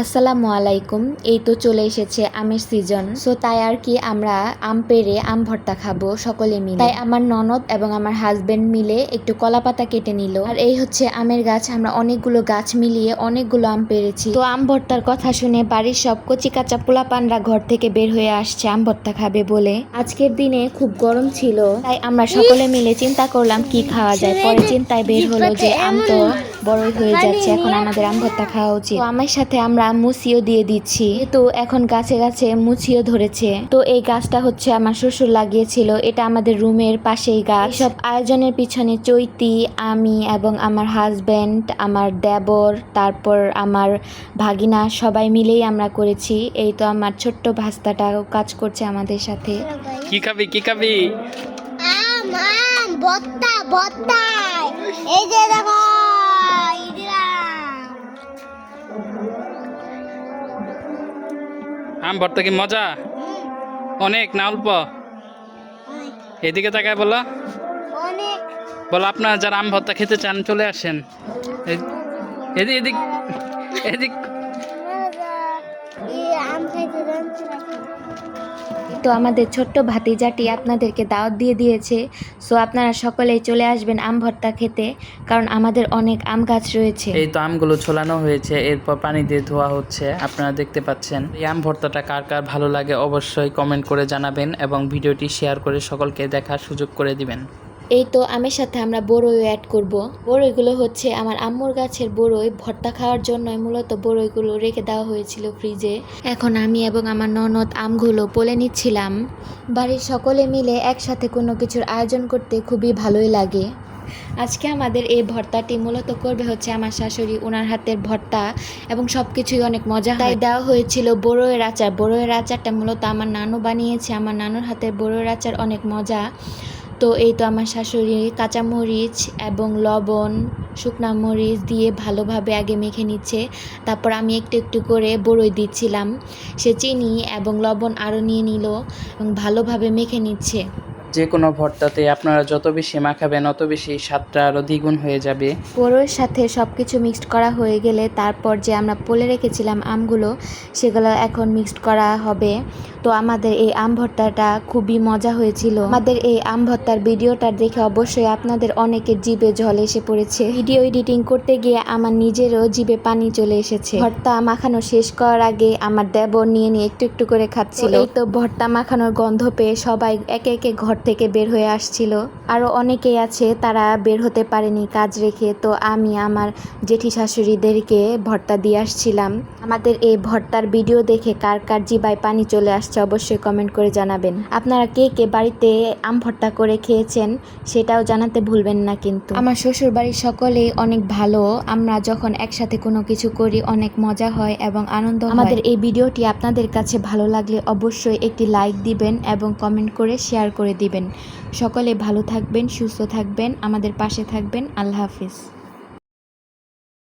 আসসালামু আলাইকুম, এই তো চলে এসেছে আমের সিজন সো তাই আর কি আমরা আম পেরে আম ভর্তা খাব সকলে মিলে। তাই আমার ননদ এবং আমার হাজবেন্ড মিলে একটু কলা পাতা কেটে নিল। আর এই হচ্ছে আমের গাছ, আমরা অনেকগুলো গাছ মিলিয়ে অনেকগুলো আম পেরেছি তো আম ভর্তার কথা শুনে বাড়ির সব কচি কাঁচা পোলাপানরা ঘর থেকে বের হয়ে আসছে আম ভর্তা খাবে বলে। আজকের দিনে খুব গরম ছিল, তাই আমরা সকলে মিলে চিন্তা করলাম কি খাওয়া যায়। পরে চিন্তায় বের হলো যে আম তো বড়ই হয়ে যাচ্ছে। এখন আমাদের আম ভর্তা খাওয়া উচিত। তো আমার সাথে আমরা মুচিও দিয়ে দিচ্ছি। তো এখন গাছে গাছে মুচিও ধরেছে। তো এই গাছটা হচ্ছে আমার শ্বশুর লাগিয়েছিল। এটা আমাদের রুমের পাশেই গাছ। সব আয়োজনের পিছনে চৈতি আমি এবং আমার হাজব্যান্ড আমার দেবর তারপর আমার ভাগিনা সবাই মিলেই আমরা করেছি। এই তো আমার ছোট্ট ভাস্তাটাও কাজ করছে আমাদের সাথে। কি খাবি কি খাবি? আম আম বত্তা বত্তা এই যে দেখো আম ভর্তা কি মজা? অনেক না অল্প? এদিকে তাকায় বলো। বলো, আপনারা যারা আম ভর্তা খেতে চান, চলে আসেন। এদিক এদিক এদিক আম তো আমাদের ছোট্ট ভাতিজাটি আপনাদেরকে দাওয়াত দিয়ে দিয়েছে। সো আপনারা সকলেই চলে আসবেন আম ভর্তা খেতে, কারণ আমাদের অনেক আম গাছ রয়েছে। এই তো আমগুলো ছোলানো হয়েছে, এরপর পানি দিয়ে ধোয়া হচ্ছে। আপনারা দেখতে পাচ্ছেন, এই আম ভর্তাটা কার কার ভালো লাগে অবশ্যই কমেন্ট করে জানাবেন এবং ভিডিওটি শেয়ার করে সকলকে দেখার সুযোগ করে দিবেন। এই তো আমের সাথে আমরা বড়ই অ্যাড করব। বড়ইগুলো হচ্ছে আমার আম্মুর গাছের বড়ই। ভর্তা খাওয়ার জন্যই মূলত বড়ইগুলো রেখে দেওয়া হয়েছিল ফ্রিজে এখন আমি এবং আমার ননদ আমগুলো বলে নিচ্ছিলাম। বাড়ির সকলে মিলে একসাথে কোনো কিছুর আয়োজন করতে খুবই ভালোই লাগে। আজকে আমাদের এই ভর্তাটি মূলত করবে হচ্ছে আমার শাশুড়ি ওনার হাতের ভর্তা এবং সব কিছুই অনেক মজা তাই দেওয়া হয়েছিল বড়ইয়ের আচার। বড়ইয়ের আচারটা মূলত আমার নানু বানিয়েছে। আমার নানুর হাতের বড়ইয়ের আচার অনেক মজা। তো এই তো আমার শাশুড়ি, কাঁচামরিচ এবং লবণ, শুকনা মরিচ দিয়ে ভালোভাবে আগে মেখে নিচ্ছে। তারপর আমি একটু একটু করে বড়ই দিচ্ছিলাম। সে চিনি এবং লবণ আরও নিয়ে নিল এবং ভালোভাবে মেখে নিচ্ছে। যে কোনো ভর্তাতে আপনারা যত বেশি মাখাবেন, অত বেশি স্বাদটা আরও দ্বিগুণ হয়ে যাবে। বড়োর সাথে সব কিছু মিক্সড করা হয়ে গেলে তারপর যে আমরা পলে রেখেছিলাম আমগুলো, সেগুলো এখন মিক্সড করা হবে। তো আমাদের এই আম ভর্তাটা খুবই মজা হয়েছিল। আমাদের এই আম ভর্তার ভিডিওটা দেখে অবশ্যই আপনাদের অনেকের জিভে জল এসে পড়েছে। ভিডিও এডিটিং করতে গিয়ে আমার নিজেরও জিভে পানি চলে এসেছে। ভর্তা মাখানো শেষ করার আগে আমার দেবর নিয়ে নিয়ে একটু একটু করে খাচ্ছিল। এই তো ভর্তা মাখানোর গন্ধ পেয়ে সবাই একে একে ঘর থেকে বের হয়ে আসছিল। আরও অনেকেই আছে তারা বের হতে পারেনি কাজ রেখে তো আমি আমার জেঠি শাশুড়িদেরকে ভর্তা দিয়ে আসছিলাম। আমাদের এই ভর্তার ভিডিও দেখে কার কার জিবায় পানি চলে আসছে অবশ্যই কমেন্ট করে জানাবেন। আপনারা কে কে বাড়িতে আম ভর্তা করে খেয়েছেন সেটাও জানাতে ভুলবেন না কিন্তু। আমার শ্বশুর বাড়ির সকলেই অনেক ভালো। আমরা যখন একসাথে কোনো কিছু করি অনেক মজা হয় এবং আনন্দ আমাদের এই ভিডিওটি আপনাদের কাছে ভালো লাগলে অবশ্যই একটি লাইক দিবেন এবং কমেন্ট করে শেয়ার করে দিবেন। সকলে ভালো থাকবেন সুস্থ থাকবেন আমাদের পাশে থাকবেন। আল্লাহ হাফিজ।